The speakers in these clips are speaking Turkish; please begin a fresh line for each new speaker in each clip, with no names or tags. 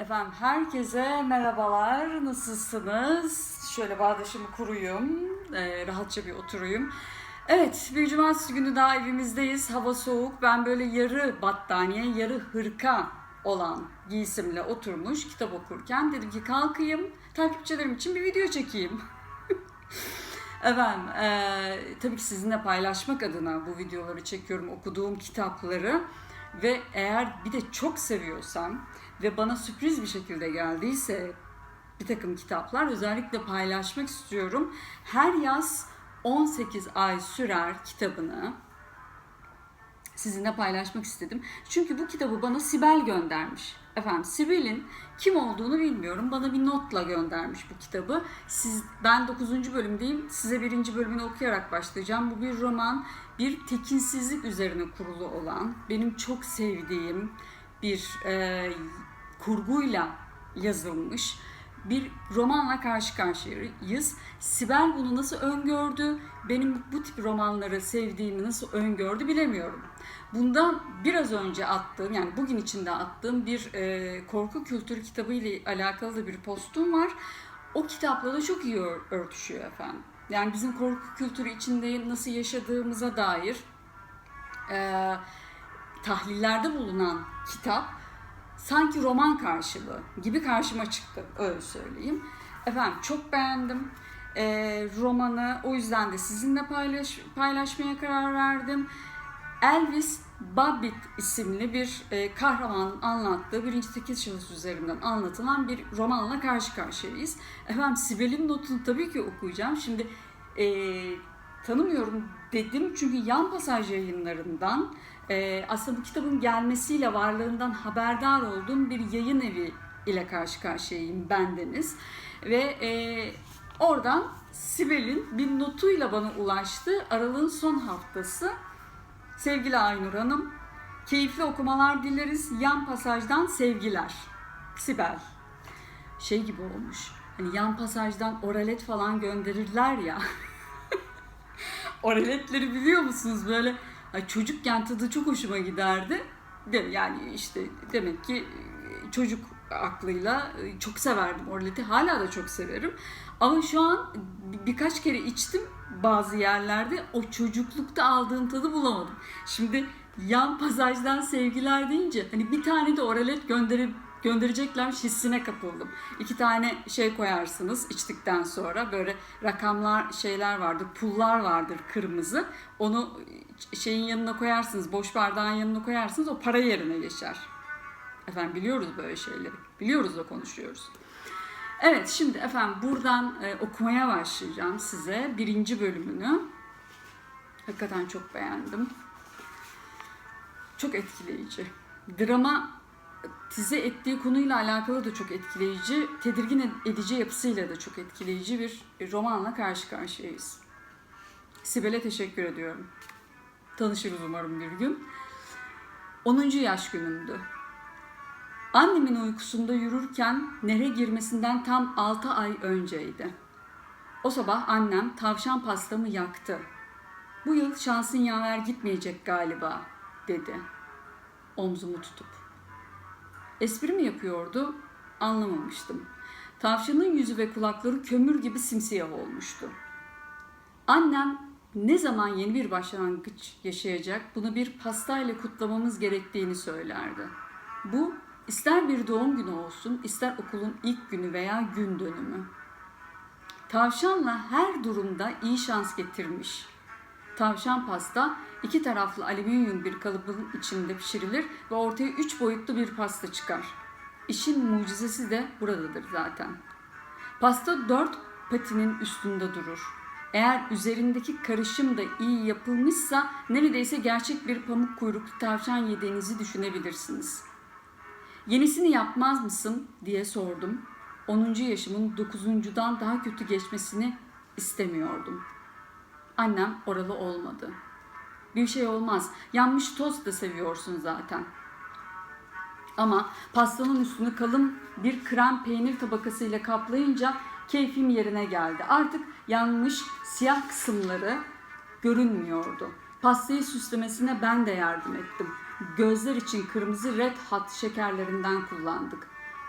Efendim herkese merhabalar. Nasılsınız? Şöyle bağdaşımı kuruyum. eee, rahatça bir oturayım. Evet, bir cumartesi günü daha evimizdeyiz. Hava soğuk. Ben böyle yarı battaniye, yarı hırka olan giysimle oturmuş kitap okurken dedim ki kalkayım, takipçilerim için bir video çekeyim. Efendim, eee, tabii ki sizinle paylaşmak adına bu videoları çekiyorum, okuduğum kitapları ve eğer bir de çok seviyorsam ve bana sürpriz bir şekilde geldiyse bir takım kitaplar özellikle paylaşmak istiyorum. Her yaz 18 ay sürer kitabını sizinle paylaşmak istedim. Çünkü bu kitabı bana Sibel göndermiş. Efendim Sibel'in kim olduğunu bilmiyorum. Bana bir notla göndermiş bu kitabı. Siz, ben 9. bölümdeyim. Size 1. bölümünü okuyarak başlayacağım. Bu bir roman, bir tekinsizlik üzerine kurulu olan, benim çok sevdiğim bir e, kurguyla yazılmış bir romanla karşı karşıyayız. Sibel bunu nasıl öngördü, benim bu tip romanları sevdiğimi nasıl öngördü bilemiyorum. Bundan biraz önce attığım, yani bugün içinde attığım bir e, korku kültürü kitabı ile alakalı da bir postum var. O kitapla da çok iyi ör- örtüşüyor efendim. Yani bizim korku kültürü içinde nasıl yaşadığımıza dair e, tahlillerde bulunan kitap sanki roman karşılığı gibi karşıma çıktı öyle söyleyeyim. Efendim çok beğendim e, romanı o yüzden de sizinle paylaş, paylaşmaya karar verdim. Elvis Babbitt isimli bir e, kahramanın anlattığı birinci tekil şahıs üzerinden anlatılan bir romanla karşı karşıyayız. Efendim Sibel'in notunu tabii ki okuyacağım. Şimdi e, tanımıyorum dedim çünkü yan pasaj yayınlarından e, aslında bu kitabın gelmesiyle varlığından haberdar olduğum bir yayın evi ile karşı karşıyayım bendeniz ve e, oradan Sibel'in bir notuyla bana ulaştı. Aralığın son haftası. Sevgili Aynur Hanım keyifli okumalar dileriz. Yan pasajdan sevgiler. Sibel. Şey gibi olmuş. Hani yan pasajdan oralet falan gönderirler ya. Oraletleri biliyor musunuz? Böyle Ay çocukken tadı çok hoşuma giderdi. De, yani işte demek ki e, çocuk aklıyla e, çok severdim orleti. Hala da çok severim. Ama şu an bir- birkaç kere içtim bazı yerlerde. O çocuklukta aldığım tadı bulamadım. Şimdi yan pasajdan sevgiler deyince hani bir tane de oralet gönderip göndereceklermiş hissine kapıldım. İki tane şey koyarsınız içtikten sonra böyle rakamlar şeyler vardır, pullar vardır kırmızı. Onu şeyin yanına koyarsınız, boş bardağın yanına koyarsınız o para yerine geçer. Efendim biliyoruz böyle şeyleri. Biliyoruz da konuşuyoruz. Evet şimdi efendim buradan e, okumaya başlayacağım size birinci bölümünü. Hakikaten çok beğendim. Çok etkileyici. Drama tize ettiği konuyla alakalı da çok etkileyici, tedirgin edici yapısıyla da çok etkileyici bir romanla karşı karşıyayız. Sibel'e teşekkür ediyorum. Tanışırız umarım bir gün. 10. yaş günümdü. Annemin uykusunda yürürken nehre girmesinden tam 6 ay önceydi. O sabah annem tavşan pastamı yaktı. Bu yıl şansın yaver gitmeyecek galiba dedi. Omzumu tutup. Espri mi yapıyordu? Anlamamıştım. Tavşanın yüzü ve kulakları kömür gibi simsiyah olmuştu. Annem ne zaman yeni bir başlangıç yaşayacak bunu bir pastayla kutlamamız gerektiğini söylerdi. Bu ister bir doğum günü olsun ister okulun ilk günü veya gün dönümü. Tavşanla her durumda iyi şans getirmiş. Tavşan pasta iki taraflı alüminyum bir kalıbın içinde pişirilir ve ortaya üç boyutlu bir pasta çıkar. İşin mucizesi de buradadır zaten. Pasta dört patinin üstünde durur. Eğer üzerindeki karışım da iyi yapılmışsa neredeyse gerçek bir pamuk kuyruklu tavşan yediğinizi düşünebilirsiniz. Yenisini yapmaz mısın diye sordum. 10. yaşımın 9.dan daha kötü geçmesini istemiyordum. Annem oralı olmadı. Bir şey olmaz. Yanmış tost da seviyorsun zaten. Ama pastanın üstünü kalın bir krem peynir tabakasıyla kaplayınca keyfim yerine geldi. Artık yanmış siyah kısımları görünmüyordu. Pastayı süslemesine ben de yardım ettim. Gözler için kırmızı red hot şekerlerinden kullandık.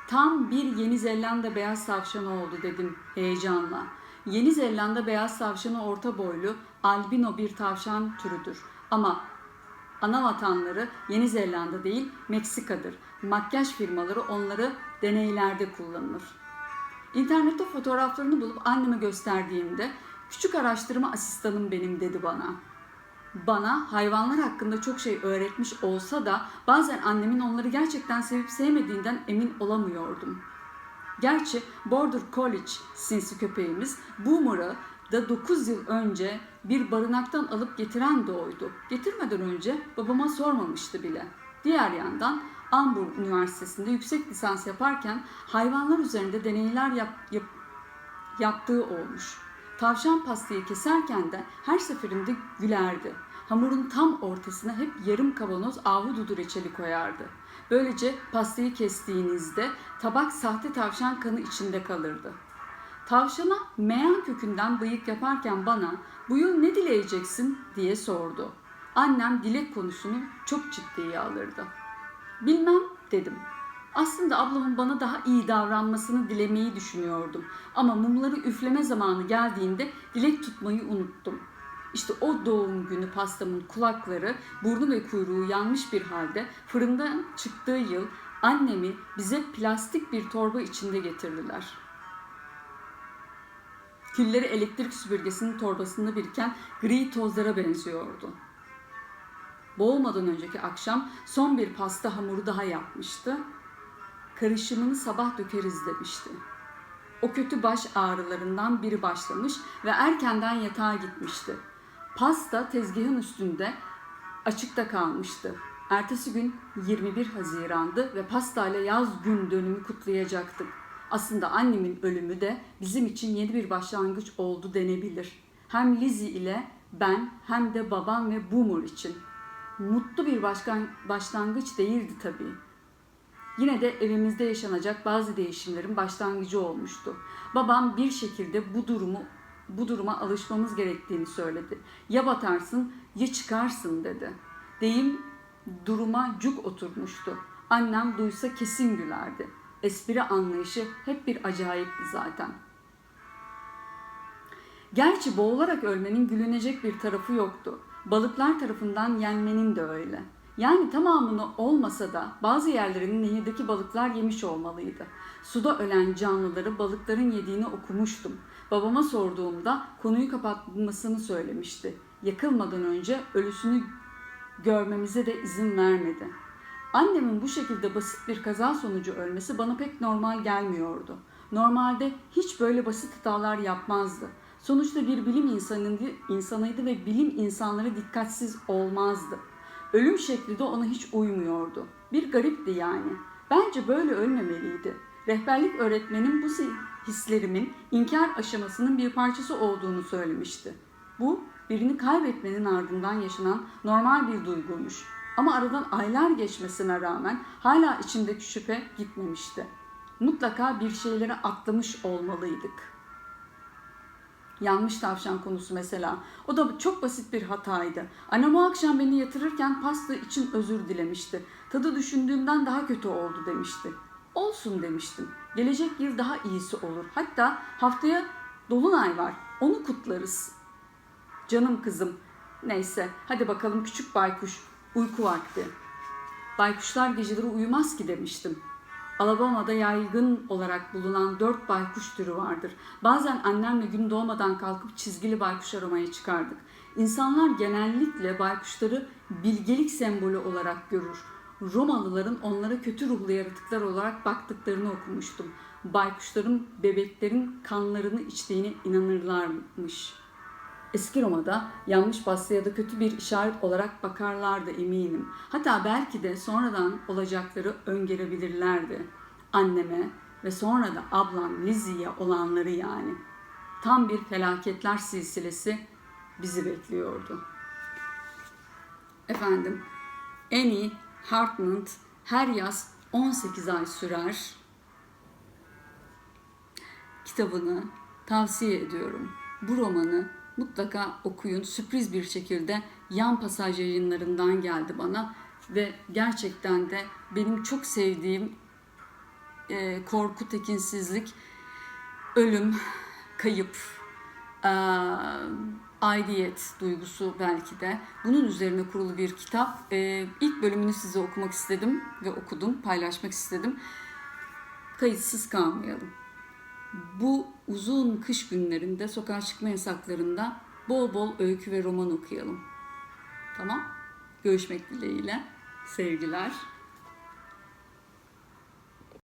Tam bir Yeni Zelanda beyaz tavşanı oldu dedim heyecanla. Yeni Zelanda beyaz tavşanı orta boylu, albino bir tavşan türüdür. Ama ana vatanları Yeni Zelanda değil Meksika'dır. Makyaj firmaları onları deneylerde kullanır. İnternette fotoğraflarını bulup anneme gösterdiğimde küçük araştırma asistanım benim dedi bana. Bana hayvanlar hakkında çok şey öğretmiş olsa da bazen annemin onları gerçekten sevip sevmediğinden emin olamıyordum. Gerçi Border College sinsi köpeğimiz Boomer'ı da 9 yıl önce bir barınaktan alıp getiren de oydu. Getirmeden önce babama sormamıştı bile. Diğer yandan Hamburg Üniversitesi'nde yüksek lisans yaparken hayvanlar üzerinde deneyler yap, yap, yaptığı olmuş. Tavşan pastayı keserken de her seferinde gülerdi. Hamurun tam ortasına hep yarım kavanoz ahududu reçeli koyardı. Böylece pastayı kestiğinizde tabak sahte tavşan kanı içinde kalırdı. Tavşana meyan kökünden bıyık yaparken bana bu yıl ne dileyeceksin diye sordu. Annem dilek konusunu çok ciddiye alırdı. Bilmem dedim. Aslında ablamın bana daha iyi davranmasını dilemeyi düşünüyordum. Ama mumları üfleme zamanı geldiğinde dilek tutmayı unuttum. İşte o doğum günü pastamın kulakları, burnu ve kuyruğu yanmış bir halde fırından çıktığı yıl annemi bize plastik bir torba içinde getirdiler. Külleri elektrik süpürgesinin torbasında biriken gri tozlara benziyordu. Boğulmadan önceki akşam son bir pasta hamuru daha yapmıştı. Karışımını sabah dökeriz demişti. O kötü baş ağrılarından biri başlamış ve erkenden yatağa gitmişti. Pasta tezgahın üstünde açıkta kalmıştı. Ertesi gün 21 Haziran'dı ve pastayla yaz gün dönümü kutlayacaktık. Aslında annemin ölümü de bizim için yeni bir başlangıç oldu denebilir. Hem Lizzie ile ben hem de babam ve Boomer için. Mutlu bir başkan, başlangıç değildi tabii. Yine de evimizde yaşanacak bazı değişimlerin başlangıcı olmuştu. Babam bir şekilde bu durumu bu duruma alışmamız gerektiğini söyledi. Ya batarsın ya çıkarsın dedi. Deyim duruma cuk oturmuştu. Annem duysa kesin gülerdi. Espri anlayışı hep bir acayipti zaten. Gerçi boğularak ölmenin gülünecek bir tarafı yoktu. Balıklar tarafından yenmenin de öyle. Yani tamamını olmasa da bazı yerlerin nehirdeki balıklar yemiş olmalıydı. Suda ölen canlıları balıkların yediğini okumuştum. Babama sorduğumda konuyu kapatmasını söylemişti. Yakılmadan önce ölüsünü görmemize de izin vermedi. Annemin bu şekilde basit bir kaza sonucu ölmesi bana pek normal gelmiyordu. Normalde hiç böyle basit hatalar yapmazdı. Sonuçta bir bilim insanıydı, insanıydı ve bilim insanları dikkatsiz olmazdı. Ölüm şekli de ona hiç uymuyordu. Bir garipti yani. Bence böyle ölmemeliydi. Rehberlik öğretmenim bu hislerimin inkar aşamasının bir parçası olduğunu söylemişti. Bu birini kaybetmenin ardından yaşanan normal bir duyguymuş. Ama aradan aylar geçmesine rağmen hala içimdeki şüphe gitmemişti. Mutlaka bir şeyleri atlamış olmalıydık. Yanmış tavşan konusu mesela. O da çok basit bir hataydı. Annem o akşam beni yatırırken pasta için özür dilemişti. Tadı düşündüğümden daha kötü oldu demişti. Olsun demiştim. Gelecek yıl daha iyisi olur. Hatta haftaya dolunay var. Onu kutlarız. Canım kızım. Neyse hadi bakalım küçük baykuş. Uyku vakti. Baykuşlar geceleri uyumaz ki demiştim. Alabama'da yaygın olarak bulunan dört baykuş türü vardır. Bazen annemle gün doğmadan kalkıp çizgili baykuş aramaya çıkardık. İnsanlar genellikle baykuşları bilgelik sembolü olarak görür. Romalıların onlara kötü ruhlu yaratıklar olarak baktıklarını okumuştum. Baykuşların bebeklerin kanlarını içtiğine inanırlarmış. Eski Roma'da yanmış pasta ya da kötü bir işaret olarak bakarlardı eminim. Hatta belki de sonradan olacakları öngörebilirlerdi. Anneme ve sonra da ablam Lizzie'ye olanları yani. Tam bir felaketler silsilesi bizi bekliyordu. Efendim, Annie Hartmut her yaz 18 ay sürer. Kitabını tavsiye ediyorum. Bu romanı mutlaka okuyun. Sürpriz bir şekilde yan pasaj yayınlarından geldi bana ve gerçekten de benim çok sevdiğim e, korku, tekinsizlik, ölüm, kayıp, e, aidiyet duygusu belki de. Bunun üzerine kurulu bir kitap. E, ilk bölümünü size okumak istedim ve okudum, paylaşmak istedim. Kayıtsız kalmayalım. Bu uzun kış günlerinde, sokağa çıkma yasaklarında bol bol öykü ve roman okuyalım. Tamam? Görüşmek dileğiyle. Sevgiler.